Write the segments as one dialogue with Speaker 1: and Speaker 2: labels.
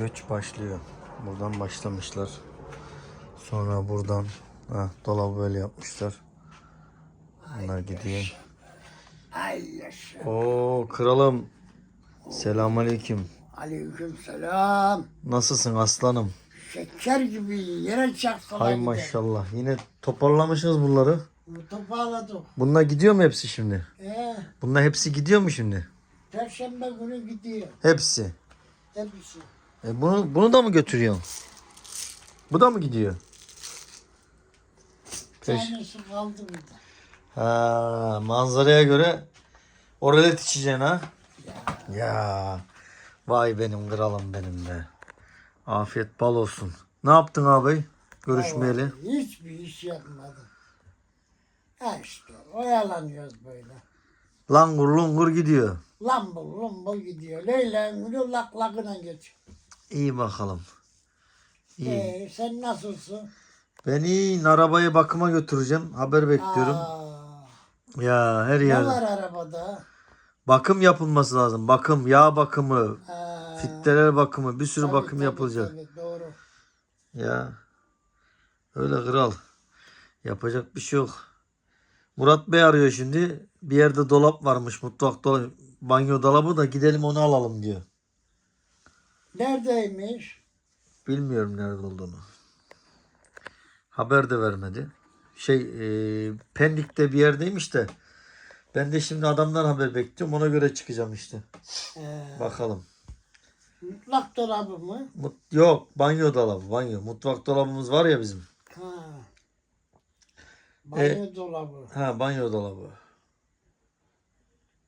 Speaker 1: göç başlıyor. Buradan başlamışlar. Sonra buradan ha, dolabı böyle yapmışlar. Bunlar gidiyor. Oo kralım. Selamünaleyküm.
Speaker 2: Aleyküm selam.
Speaker 1: Nasılsın aslanım?
Speaker 2: Şeker gibi yere çaksana
Speaker 1: Hay
Speaker 2: gider.
Speaker 1: maşallah. Yine toparlamışsınız bunları.
Speaker 2: Toparladık.
Speaker 1: Bunlar gidiyor mu hepsi şimdi?
Speaker 2: Ee,
Speaker 1: Bunlar hepsi gidiyor mu şimdi?
Speaker 2: Perşembe günü gidiyor.
Speaker 1: Hepsi.
Speaker 2: Hepsi.
Speaker 1: E bunu bunu da mı götürüyorsun? Bu da mı gidiyor? Peş.
Speaker 2: Tanesi kaldı burada.
Speaker 1: Ha, manzaraya göre oralet içeceksin ha. Ya. Vay benim kralım benim be. Afiyet bal olsun. Ne yaptın abi? Görüşmeyeli.
Speaker 2: Hiçbir iş yapmadım. Ha işte oyalanıyoruz böyle.
Speaker 1: Langur lungur gidiyor.
Speaker 2: Lambul lumbul gidiyor. Leyla günü lak lakına geç.
Speaker 1: İyi bakalım. İyi.
Speaker 2: Ee, sen nasılsın?
Speaker 1: Ben iyi arabayı bakıma götüreceğim. Haber bekliyorum.
Speaker 2: Aa,
Speaker 1: Ya her
Speaker 2: ne
Speaker 1: yerde.
Speaker 2: var arabada?
Speaker 1: Bakım yapılması lazım. Bakım, yağ bakımı,
Speaker 2: Aa,
Speaker 1: filtreler bakımı, bir sürü
Speaker 2: tabii,
Speaker 1: bakım
Speaker 2: tabii,
Speaker 1: yapılacak.
Speaker 2: tabii, doğru.
Speaker 1: Ya. Öyle kral. Yapacak bir şey yok. Murat Bey arıyor şimdi. Bir yerde dolap varmış. Mutfak dolabı, banyo dolabı da gidelim onu alalım diyor.
Speaker 2: Neredeymiş?
Speaker 1: Bilmiyorum nerede olduğunu. Haber de vermedi. Şey e, Pendik'te bir yerdeymiş de. Ben de şimdi adamdan haber bekliyorum. Ona göre çıkacağım işte.
Speaker 2: Ee,
Speaker 1: Bakalım.
Speaker 2: mutlak dolabı mı?
Speaker 1: Mut yok banyo dolabı banyo. Mutfak dolabımız var ya bizim.
Speaker 2: Ha. Banyo dolabı.
Speaker 1: Ha banyo dolabı.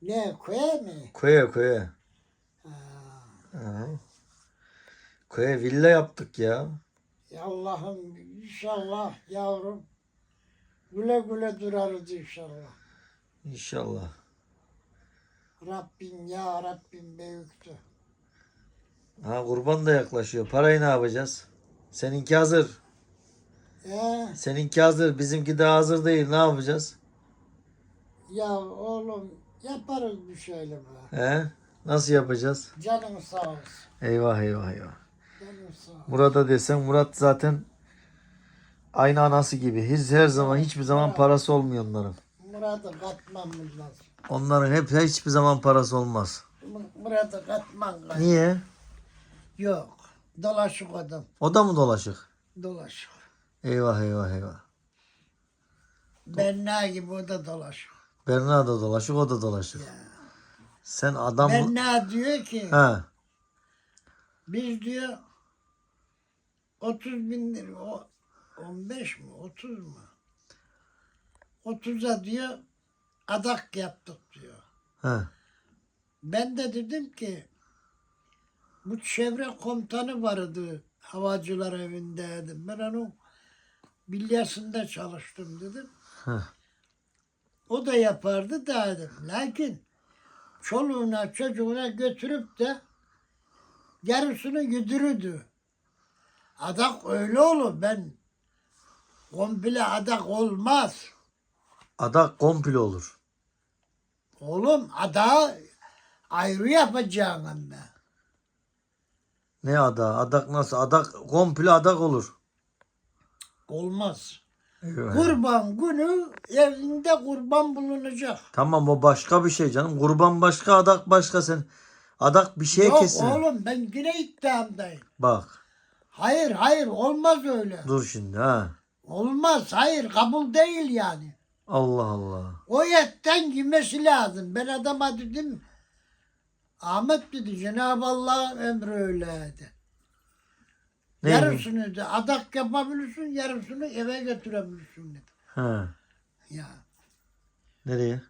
Speaker 2: Ne koya mı?
Speaker 1: Koya koya.
Speaker 2: Ha.
Speaker 1: Ha. Koya villa yaptık ya.
Speaker 2: Ya Allah'ım inşallah yavrum güle güle durarız inşallah.
Speaker 1: İnşallah.
Speaker 2: Rabbim ya Rabbim büyüktü.
Speaker 1: Ha kurban da yaklaşıyor. Parayı ne yapacağız? Seninki hazır.
Speaker 2: Ee,
Speaker 1: Seninki hazır. Bizimki daha hazır değil. Ne yapacağız?
Speaker 2: ya oğlum yaparız bir şeyler be.
Speaker 1: He? Nasıl yapacağız?
Speaker 2: Canın sağ olsun.
Speaker 1: Eyvah eyvah eyvah. Murat'a desen Murat zaten aynı anası gibi. Hiç her zaman hiçbir zaman parası olmuyor onların.
Speaker 2: Murat'ı katmamız lazım.
Speaker 1: Onların hep hiçbir zaman parası olmaz.
Speaker 2: Murat'ı katman lazım.
Speaker 1: Niye?
Speaker 2: Yok. Dolaşık adam.
Speaker 1: O da mı dolaşık?
Speaker 2: Dolaşık.
Speaker 1: Eyvah eyvah eyvah.
Speaker 2: Benna gibi o da dolaşık.
Speaker 1: Berna da dolaşık, o da dolaşık. Sen adam mı?
Speaker 2: Benna diyor ki
Speaker 1: Ha.
Speaker 2: biz diyor 30 bin lira o 15 mi 30 mu? 30'a diyor adak yaptık diyor.
Speaker 1: Ha.
Speaker 2: Ben de dedim ki bu çevre komutanı vardı havacılar evinde dedim. Ben onun bilyasında çalıştım dedim.
Speaker 1: Ha.
Speaker 2: O da yapardı da dedim. Lakin çoluğuna çocuğuna götürüp de yarısını güdürürdü. Adak öyle olur. Ben komple adak olmaz.
Speaker 1: Adak komple olur.
Speaker 2: Oğlum adağı ayrı yapacaksın ama.
Speaker 1: Ne ada? Adak nasıl? Adak komple adak olur.
Speaker 2: Olmaz.
Speaker 1: Eyvah.
Speaker 2: Kurban günü evinde kurban bulunacak.
Speaker 1: Tamam o başka bir şey canım. Kurban başka, adak başka sen. Adak bir şey
Speaker 2: Yok
Speaker 1: kesin.
Speaker 2: oğlum ben yine iddiamdayım.
Speaker 1: Bak.
Speaker 2: Hayır hayır olmaz öyle.
Speaker 1: Dur şimdi ha.
Speaker 2: Olmaz hayır kabul değil yani.
Speaker 1: Allah Allah.
Speaker 2: O yetten girmesi lazım. Ben adama dedim Ahmet dedi Cenab-ı Allah'ın emri öyleydi.
Speaker 1: Neymiş?
Speaker 2: Yarısını da adak yapabilirsin, yarısını eve götürebilirsin dedi.
Speaker 1: Ha.
Speaker 2: Ya
Speaker 1: Nereye?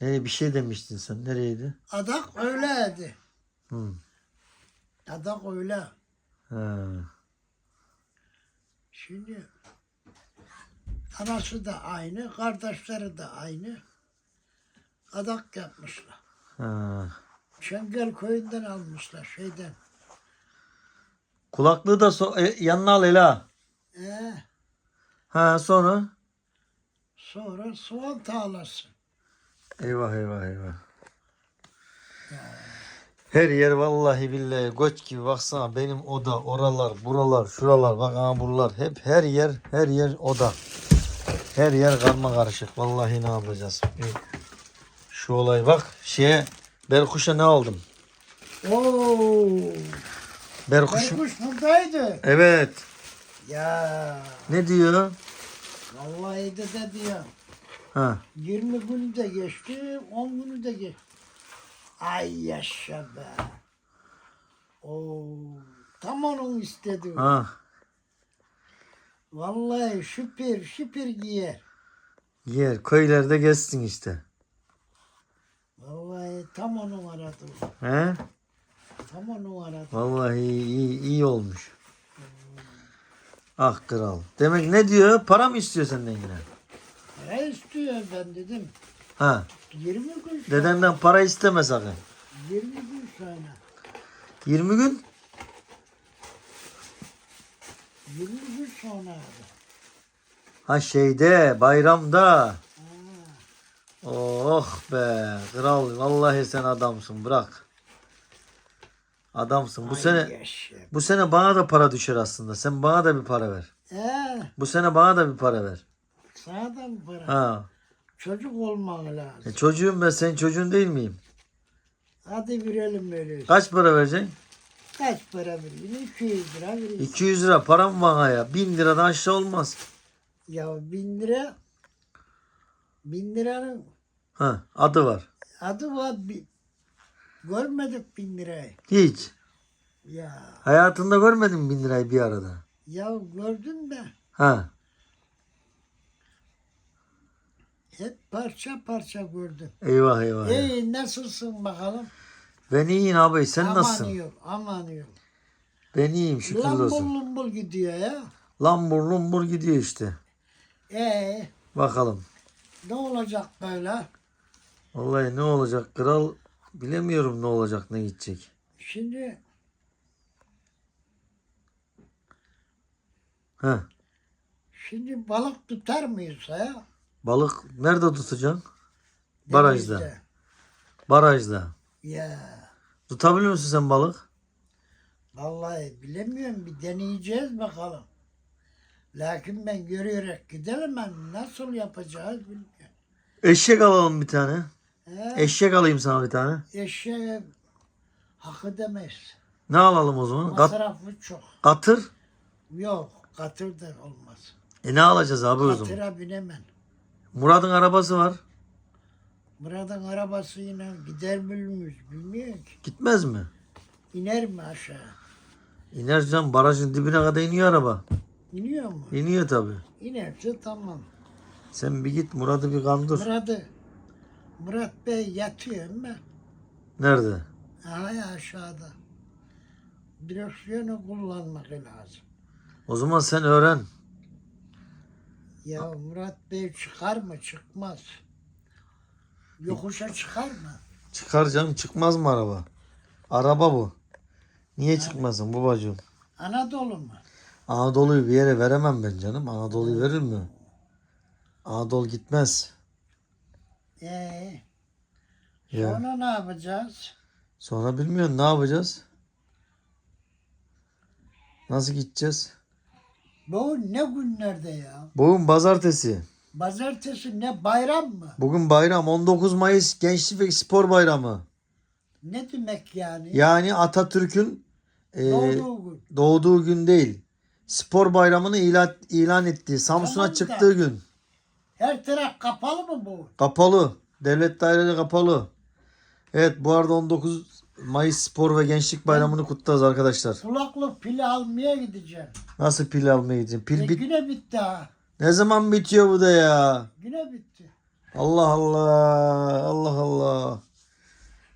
Speaker 1: Nereye bir şey demiştin sen? Nereydi?
Speaker 2: adak öyleydi.
Speaker 1: Hı.
Speaker 2: Adak öyle.
Speaker 1: Ha.
Speaker 2: Şimdi anası da aynı, kardeşleri de aynı. Adak yapmışlar.
Speaker 1: Ha.
Speaker 2: Çengel köyünden almışlar şeyden.
Speaker 1: Kulaklığı da so- e, yanına al Ela.
Speaker 2: Ee,
Speaker 1: Ha sonra?
Speaker 2: sonra soğan tağlası.
Speaker 1: Eyvah eyvah eyvah. Her yer vallahi billahi göç gibi baksana benim oda oralar buralar şuralar bak aha buralar hep her yer her yer oda. Her yer karma karışık vallahi ne yapacağız. Şu olay bak şeye Berkuş'a ne aldım?
Speaker 2: Oo.
Speaker 1: Berkuş.
Speaker 2: Berkuş buradaydı.
Speaker 1: Evet.
Speaker 2: Ya.
Speaker 1: Ne diyor?
Speaker 2: Vallahi de de diyor.
Speaker 1: Ha.
Speaker 2: 20 günü de geçti, 10 günü de geçti. Ay yaşa be. Oo. Tam onun istediği.
Speaker 1: Ha.
Speaker 2: Vallahi şüpür şüpür giyer.
Speaker 1: Yer köylerde gezsin işte.
Speaker 2: Vallahi tam onu aradı.
Speaker 1: He?
Speaker 2: Tam onu aradı.
Speaker 1: Vallahi iyi, iyi olmuş. Ah kral. Demek ne diyor? Para mı istiyor senden yine?
Speaker 2: Ne istiyor ben dedim.
Speaker 1: Ha.
Speaker 2: 20 gün sonra.
Speaker 1: Dedenden para isteme sakın.
Speaker 2: 20 gün sonra.
Speaker 1: 20 gün?
Speaker 2: 20 gün sonra abi.
Speaker 1: Ha şeyde bayramda. Oh be kral vallahi sen adamsın bırak. Adamsın. Bu
Speaker 2: Ay
Speaker 1: sene
Speaker 2: yaşa.
Speaker 1: bu sene bana da para düşer aslında. Sen bana da bir para ver.
Speaker 2: Ee,
Speaker 1: Bu sene bana da bir para ver.
Speaker 2: sana da mı para?
Speaker 1: Ha.
Speaker 2: Çocuk olman
Speaker 1: E,
Speaker 2: lazım.
Speaker 1: çocuğum ben senin çocuğun değil miyim?
Speaker 2: Hadi verelim öyle.
Speaker 1: Kaç para vereceksin?
Speaker 2: Kaç para veriyorsun? 200 lira veriyorsun.
Speaker 1: 200 lira param bana ya. 1000 liradan aşağı olmaz.
Speaker 2: Ya bin lira. Bin liranın
Speaker 1: Ha, adı var.
Speaker 2: adı var. Bi- Görmedik bin lirayı.
Speaker 1: Hiç.
Speaker 2: Ya.
Speaker 1: Hayatında görmedin mi 1000 lirayı bir arada?
Speaker 2: Ya gördün de
Speaker 1: Ha.
Speaker 2: Hep parça parça gördüm.
Speaker 1: Eyvah eyvah.
Speaker 2: Ey nasılsın bakalım?
Speaker 1: Ben iyiyim abi. Sen
Speaker 2: aman
Speaker 1: nasılsın?
Speaker 2: yok, aman yok.
Speaker 1: Ben iyiyim şükürler
Speaker 2: Lambur
Speaker 1: olsun.
Speaker 2: lumbur gidiyor ya.
Speaker 1: Lambur lumbur gidiyor işte.
Speaker 2: Ee,
Speaker 1: Bakalım.
Speaker 2: ne olacak böyle?
Speaker 1: Vallahi ne olacak kral bilemiyorum ne olacak ne gidecek.
Speaker 2: Şimdi
Speaker 1: Ha.
Speaker 2: şimdi balık tutar mıyız ya?
Speaker 1: Balık nerede tutacaksın? Barajda.
Speaker 2: Denizde.
Speaker 1: Barajda.
Speaker 2: Ya
Speaker 1: Tutabiliyor musun sen balık?
Speaker 2: vallahi bilemiyorum bir deneyeceğiz bakalım. Lakin ben görerek gidelim ben nasıl yapacağız bilmiyorum.
Speaker 1: Eşek alalım bir tane.
Speaker 2: He?
Speaker 1: Eşek alayım sana bir tane.
Speaker 2: Eşeğe hak edemeyiz.
Speaker 1: Ne alalım o zaman? Kat,
Speaker 2: Masrafı çok.
Speaker 1: katır.
Speaker 2: Yok katır da olmaz.
Speaker 1: E ne alacağız abi o zaman?
Speaker 2: Katıra binemem.
Speaker 1: Murat'ın arabası var.
Speaker 2: Murat'ın arabasıyla gider miyiz bilmiyorum ki.
Speaker 1: Gitmez mi?
Speaker 2: İner mi aşağı?
Speaker 1: İner can barajın dibine kadar iniyor araba.
Speaker 2: İniyor mu?
Speaker 1: İniyor tabi.
Speaker 2: İnerse tamam.
Speaker 1: Sen bir git Murat'ı bir kandır.
Speaker 2: Murat'ı Murat Bey yatıyor mu?
Speaker 1: Nerede?
Speaker 2: Aha aşağıda. Direksiyonu kullanmak lazım.
Speaker 1: O zaman sen öğren.
Speaker 2: Ya Murat Bey çıkar mı? Çıkmaz. Yokuşa çıkar mı?
Speaker 1: Çıkar canım çıkmaz mı araba? Araba bu. Niye çıkmasın babacığım?
Speaker 2: Anadolu mu?
Speaker 1: Anadolu'yu bir yere veremem ben canım. Anadolu'yu verir mi? Anadolu gitmez.
Speaker 2: Ee,
Speaker 1: Ya.
Speaker 2: sonra ne yapacağız?
Speaker 1: Sonra bilmiyorum ne yapacağız? Nasıl gideceğiz?
Speaker 2: Bu ne günlerde ya?
Speaker 1: Bugün pazartesi.
Speaker 2: Pazartesi ne bayram mı?
Speaker 1: Bugün bayram 19 Mayıs Gençlik ve Spor Bayramı.
Speaker 2: Ne demek yani?
Speaker 1: Yani Atatürk'ün e,
Speaker 2: Doğduğu gün.
Speaker 1: doğduğu gün değil. Spor bayramını ilan, ilan ettiği, Samsun'a
Speaker 2: Tamam da-
Speaker 1: çıktığı gün.
Speaker 2: Her taraf kapalı mı bu?
Speaker 1: Kapalı. Devlet daireleri kapalı. Evet bu arada 19 Mayıs Spor ve Gençlik Bayramı'nı kutlarız arkadaşlar.
Speaker 2: Kulaklık pili almaya gideceğim.
Speaker 1: Nasıl pil almaya gideceğim? Pil
Speaker 2: E,
Speaker 1: bit
Speaker 2: güne bitti ha.
Speaker 1: ne zaman bitiyor bu da ya?
Speaker 2: Güne bitti.
Speaker 1: Allah Allah. Allah Allah.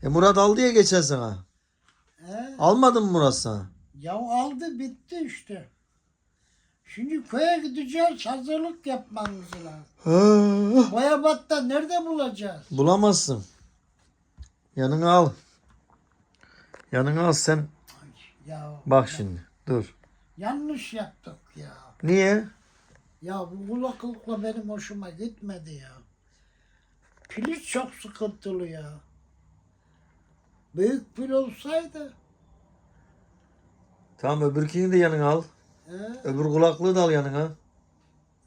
Speaker 1: E Murat aldı ya geçen sene.
Speaker 2: He?
Speaker 1: Almadın mı Murat sana?
Speaker 2: Ya aldı bitti işte. Şimdi köye gideceğiz hazırlık yapmamız lazım. Boyabat'ta nerede bulacağız?
Speaker 1: Bulamazsın. Yanına al. Yanına al sen.
Speaker 2: Ya
Speaker 1: Bak şimdi. Dur.
Speaker 2: yanlış yaptık ya.
Speaker 1: Niye?
Speaker 2: Ya bu kulaklıkla benim hoşuma gitmedi ya. Pili çok sıkıntılı ya. Büyük pil olsaydı.
Speaker 1: Tamam öbürkini de yanına al.
Speaker 2: He,
Speaker 1: Öbür kulaklığı da al yanına.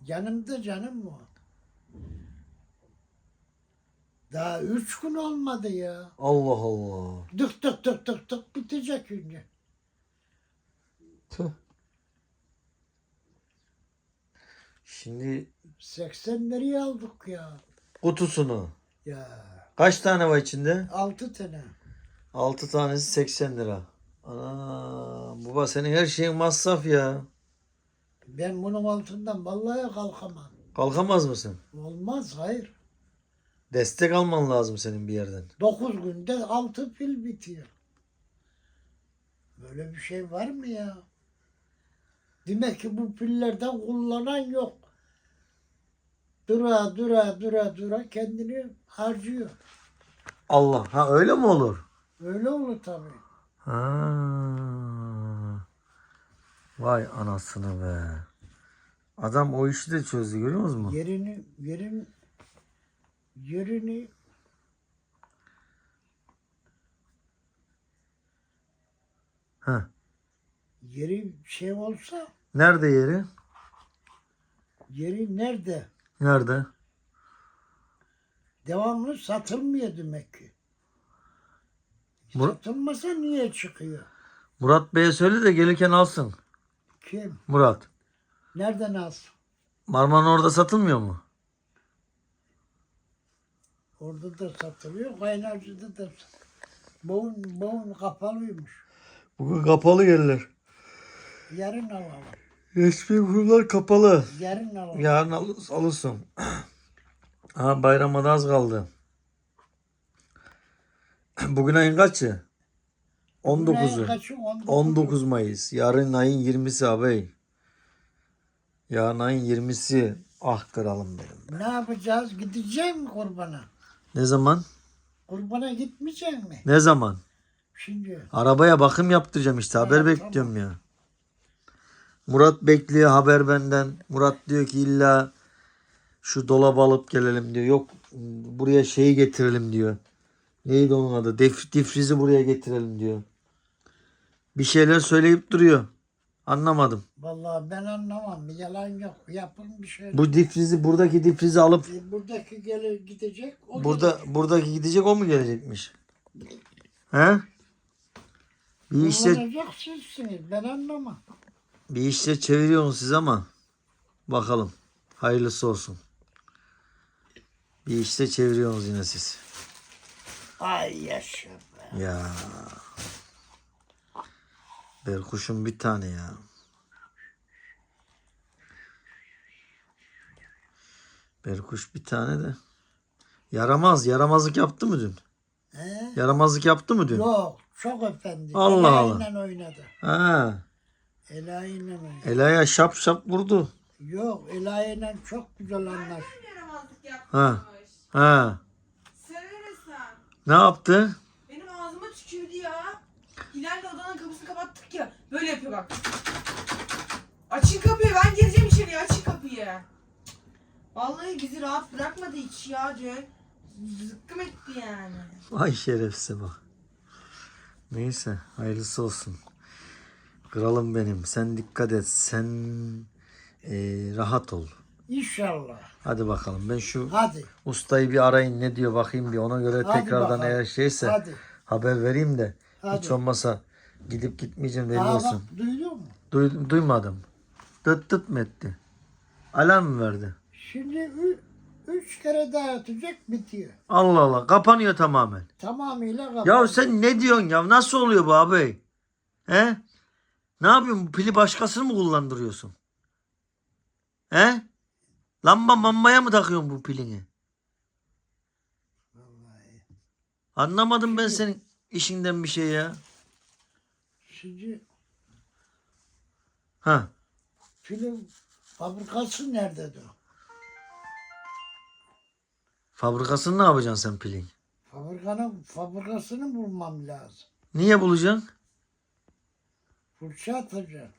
Speaker 2: yanımda canım o. Daha üç gün olmadı ya.
Speaker 1: Allah Allah.
Speaker 2: Tık tık tık tık tık bitecek şimdi.
Speaker 1: Tüh. Şimdi
Speaker 2: 80 liraya aldık ya.
Speaker 1: kutusunu.
Speaker 2: Ya
Speaker 1: Kaç tane var içinde?
Speaker 2: 6 tane.
Speaker 1: 6 tanesi 80 lira. Ana baba senin her şeyin masraf ya.
Speaker 2: Ben bunun altından vallahi kalkamam.
Speaker 1: Kalkamaz mısın?
Speaker 2: Olmaz hayır.
Speaker 1: Destek alman lazım senin bir yerden.
Speaker 2: 9 günde 6 pil bitiyor. Böyle bir şey var mı ya? Demek ki bu pillerden kullanan yok. Dura dura dura dura kendini harcıyor.
Speaker 1: Allah. Ha öyle mi olur?
Speaker 2: Öyle olur tabii.
Speaker 1: Ha. Vay anasını be. Adam o işi de çözdü görüyor musun?
Speaker 2: Yerini yerin yerini
Speaker 1: Ha.
Speaker 2: yeri şey olsa
Speaker 1: Nerede yeri?
Speaker 2: yeri nerede?
Speaker 1: Nerede?
Speaker 2: Devamlı satılmıyor demek ki.
Speaker 1: Bu-
Speaker 2: Satılmasa niye çıkıyor?
Speaker 1: Murat Bey'e söyle de gelirken alsın.
Speaker 2: Kim?
Speaker 1: Murat.
Speaker 2: Nereden alsın?
Speaker 1: Marmara'nın orada satılmıyor mu?
Speaker 2: Orada da satılıyor, kaynarcıda da. Boğun, boğun kapalıymış.
Speaker 1: Bugün kapalı yerler.
Speaker 2: Yarın alalım.
Speaker 1: Resmi kurumlar kapalı.
Speaker 2: Yarın alalım.
Speaker 1: Yarın al, alırsın. Ha bayrama da az kaldı. Bugün ayın kaçı?
Speaker 2: Bugün ayın
Speaker 1: 19'u.
Speaker 2: kaçı? 19.
Speaker 1: 19 Mayıs. Yarın ayın 20'si abi. Yarın ayın 20'si. Ah kralım benim.
Speaker 2: Ne yapacağız? Gidecek mi kurbana?
Speaker 1: Ne zaman?
Speaker 2: Kurbana gitmeyecek mi?
Speaker 1: Ne zaman?
Speaker 2: Şimdi
Speaker 1: Arabaya bakım yaptıracağım işte. Haber
Speaker 2: Evet,
Speaker 1: bekliyorum ya. Murat bekliyor haber benden. Murat diyor ki illa şu dolap alıp gelelim diyor. Yok buraya şeyi getirelim diyor. Neydi onun adı? Dif, difrizi buraya getirelim diyor. Bir şeyler söyleyip duruyor. Anlamadım.
Speaker 2: vallahi ben anlamam. Yalan yok. Yapın bir şey.
Speaker 1: Bu difrizi buradaki difrizi alıp
Speaker 2: E, buradaki gelir gidecek. O
Speaker 1: burada
Speaker 2: gidecek.
Speaker 1: buradaki gidecek o mu gelecekmiş? He? Bir işte
Speaker 2: Kullanacak sizsiniz. Ben anlamam.
Speaker 1: Bir işte çeviriyorsunuz siz ama bakalım. Hayırlısı olsun. Bir işte çeviriyorsunuz yine siz.
Speaker 2: Ay yaşa be.
Speaker 1: Ya. Berkuş'un bir tane ya. Berkuş bir tane de. Yaramaz. Yaramazlık yaptı mı dün?
Speaker 2: He?
Speaker 1: Yaramazlık yaptı mı dün?
Speaker 2: Yok. Çok efendi.
Speaker 1: Allah Allah.
Speaker 2: Ela'yla oynadı.
Speaker 1: Ha.
Speaker 2: Ela'yla oynadı.
Speaker 1: Ela'ya şap şap vurdu.
Speaker 2: Yok Ela'yla çok güzel anlaştı.
Speaker 3: yaramazlık
Speaker 1: Ha. Ha. Ne yaptı?
Speaker 3: Benim ağzıma tükürdü ya. Hilal de odanın kapısını kapattık ya. Böyle yapıyor bak. Açın kapıyı ben gireceğim içeriye açın kapıyı. Vallahi bizi rahat bırakmadı hiç ya dün. Zıkkım etti yani.
Speaker 1: Ay şerefsiz bak. Neyse hayırlısı olsun. Kralım benim. Sen dikkat et. Sen eee, rahat ol.
Speaker 2: İnşallah.
Speaker 1: Hadi bakalım. Ben şu
Speaker 2: Hadi.
Speaker 1: ustayı bir arayın ne diyor bakayım bir ona göre
Speaker 2: Hadi
Speaker 1: tekrardan
Speaker 2: bakalım.
Speaker 1: eğer şeyse
Speaker 2: Hadi.
Speaker 1: haber vereyim de
Speaker 2: Hadi.
Speaker 1: hiç olmasa gidip gitmeyeceğim belli
Speaker 2: Aa,
Speaker 1: olsun.
Speaker 2: bak, duydun mu?
Speaker 1: Duy- duymadım. Tıt tıt mı etti? Alarm mı verdi?
Speaker 2: Şimdi ü- üç kere daha atacak bitiyor.
Speaker 1: Allah Allah kapanıyor tamamen.
Speaker 2: Tamamıyla kapat.
Speaker 1: Ya sen ne diyorsun ya? Nasıl oluyor bu abi? He? Ne yapıyorsun? Bu pili başkasını mı kullandırıyorsun? He? Lamba mambaya mı takıyorsun bu pilini?
Speaker 2: Vallahi.
Speaker 1: Anlamadım ben senin işinden bir şey ya.
Speaker 2: Şimdi
Speaker 1: Ha.
Speaker 2: film fabrikası nerede o?
Speaker 1: Fabrikasını ne yapacaksın sen pilin?
Speaker 2: Fabrikanın fabrikasını bulmam lazım.
Speaker 1: Niye bulacaksın?
Speaker 2: Fırça atacağım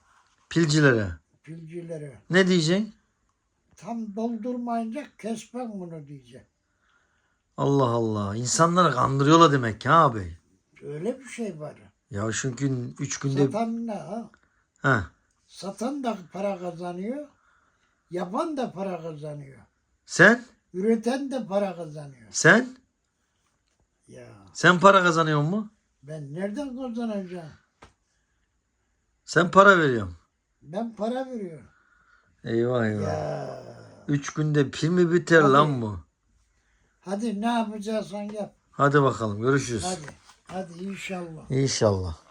Speaker 1: Pilcilere.
Speaker 2: pilcilere.
Speaker 1: Ne diyeceksin?
Speaker 2: Tam doldurmayınca kes ben bunu diyeceğim.
Speaker 1: Allah Allah. İnsanları kandırıyorlar demek ki ha abi.
Speaker 2: Öyle bir şey var.
Speaker 1: Ya çünkü üç günde...
Speaker 2: Satan da ha.
Speaker 1: Ha.
Speaker 2: Satan da para kazanıyor. Yapan da para kazanıyor.
Speaker 1: Sen?
Speaker 2: Üreten de para kazanıyor.
Speaker 1: Sen?
Speaker 2: Ya
Speaker 1: Sen para kazanıyor mu?
Speaker 2: ben nereden kazanacağım?
Speaker 1: Sen para veriyorsun.
Speaker 2: Ben para veriyorum.
Speaker 1: Eyvah eyvah.
Speaker 2: Ya.
Speaker 1: Üç günde pil mi biter
Speaker 2: Hadi.
Speaker 1: lan bu?
Speaker 2: Hadi ne yapacaksan yap.
Speaker 1: Hadi bakalım görüşürüz.
Speaker 2: Hadi. Hadi inşallah.
Speaker 1: İnşallah.